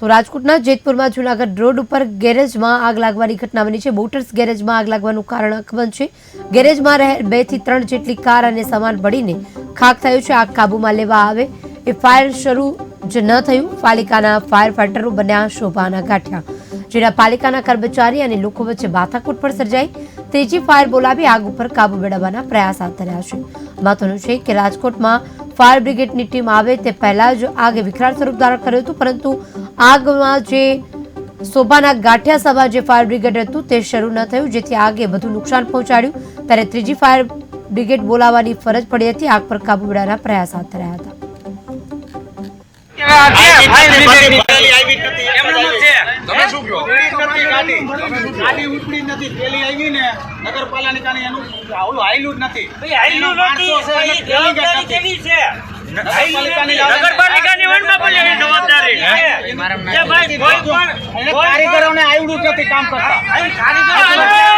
તો રાજકોટના જેતપુરમાં જુનાગઢ રોડ ઉપર ગેરેજમાં આગ લાગવાની ઘટના બની છે. મોટર્સ ગેરેજમાં આગ લાગવાનું કારણ અકબંધ છે. ગેરેજમાં રહેલ બેથી ત્રણ જેટલી કાર અને સામાન બળીને ખાક થયું છે. આગ કાબૂમાં લેવા આવે એ ફાયર શરૂ જ ન થયું. પાલિકાના ફાયર ફાઈટરો બન્યા શોભાના ગાંઠિયા. જેના પાલિકાના કર્મચારી અને લોકો વચ્ચે માથાકૂટ પણ સર્જાઈ. ત્રીજી ફાયર બોલાવી આગ ઉપર કાબુ મેળવવાના પ્રયાસ હાથ ધર્યા છે. મહત્વનું છે કે રાજકોટમાં ફાયર બ્રિગેડની ટીમ આવે તે પહેલા જ આગે વિકરાળ સ્વરૂપ ધારણ કર્યું હતું, પરંતુ આગમાં જે શોભાના ગાંઠિયા સભા જે ફાયર બ્રિગેડ હતું તે શરૂ ન થયું, જેથી આગે વધુ નુકસાન પહોંચાડ્યું. ત્યારે ત્રીજી ફાયર બ્રિગેડ બોલાવવાની ફરજ પડી હતી, આગ પર કાબુ મેળવવાના પ્રયાસ હાથ રહ્યા હતા. શું કહો ગાડી ઉપડી નથી. પેલી આવી ને નગરપાલિકાને એનું ઓલું હાયલું જ નથી. હાઈલું છે નથી, નથી. કેની છે? નગરપાલિકાની વનમાં બોલે જવાબદારી. એ ભાઈ કોઈ પણ કારીગરોને આવડું નથી કામ કરતા. કારીગરો